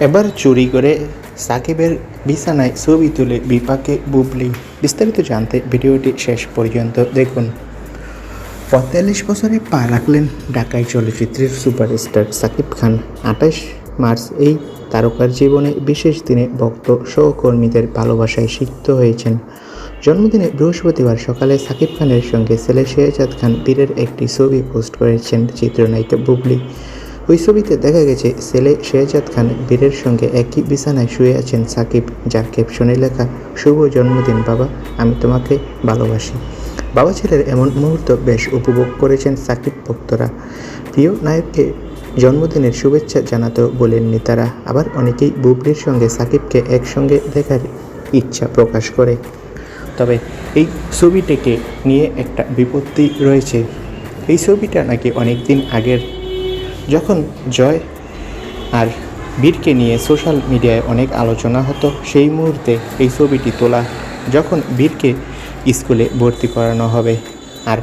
এবার চুরি করে সাকিবের বিছানায় ছবি তুলে বিপাকে বুবলি। বিস্তারিত জানতে ভিডিওটি শেষ পর্যন্ত দেখুন। পঁয়তাল্লিশ বছরে পা রাখলেন ঢাকায় চলচ্চিত্রের সুপারস্টার সাকিব খান। আঠাশ মার্চ এই তারকার জীবনে বিশেষ দিনে ভক্ত সহকর্মীদের ভালোবাসায় সিক্ত হয়েছেন। জন্মদিনে বৃহস্পতিবার সকালে সাকিব খানের সঙ্গে ছেলে শেহজাদ খান বীরের একটি ছবি পোস্ট করেছেন চিত্রনায়িকা বুবলি। ওই ছবিতে দেখা গেছে ছেলে শেহজাদ খান বীরের সঙ্গে একই বিছানায় শুয়ে আছেন সাকিব, যার ক্যাপশনে লেখা, শুভ জন্মদিন বাবা, আমি তোমাকে ভালোবাসি। বাবা ছেলের এমন মুহূর্ত বেশ উপভোগ করেছেন সাকিব ভক্তরা। প্রিয় নায়ককে জন্মদিনের শুভেচ্ছা জানাতেও বলেননি তারা। আবার অনেকেই বুবলির সঙ্গে সাকিবকে একসঙ্গে দেখার ইচ্ছা প্রকাশ করে। তবে এই ছবিটিকে নিয়ে একটা বিপত্তি রয়েছে। এই ছবিটা নাকি অনেক দিন আগের যখন জয় আর বীরকে নিয়ে সোশ্যাল মিডিয়ায় অনেক আলোচনা হতো, সেই মুহূর্তে এই ছবিটি তোলা যখন বীরকে স্কুলে ভর্তি করানো হবে। আর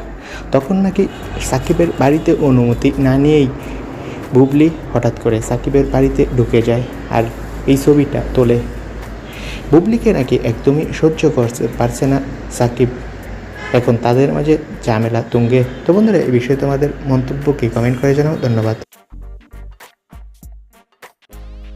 তখন নাকি সাকিবের বাড়িতে অনুমতি না নিয়েই বুবলি হঠাৎ করে সাকিবের বাড়িতে ঢুকে যায় আর এই ছবিটা তোলে। বুবলিকে নাকি একদমই সহ্য করতে পারছে না সাকিব। এখন তাদের মাঝে ঝামেলা তুঙ্গে। তো বন্ধুরা এই বিষয়ে তোমাদের মন্তব্য কি? কমেন্ট করে জানাও। ধন্যবাদ।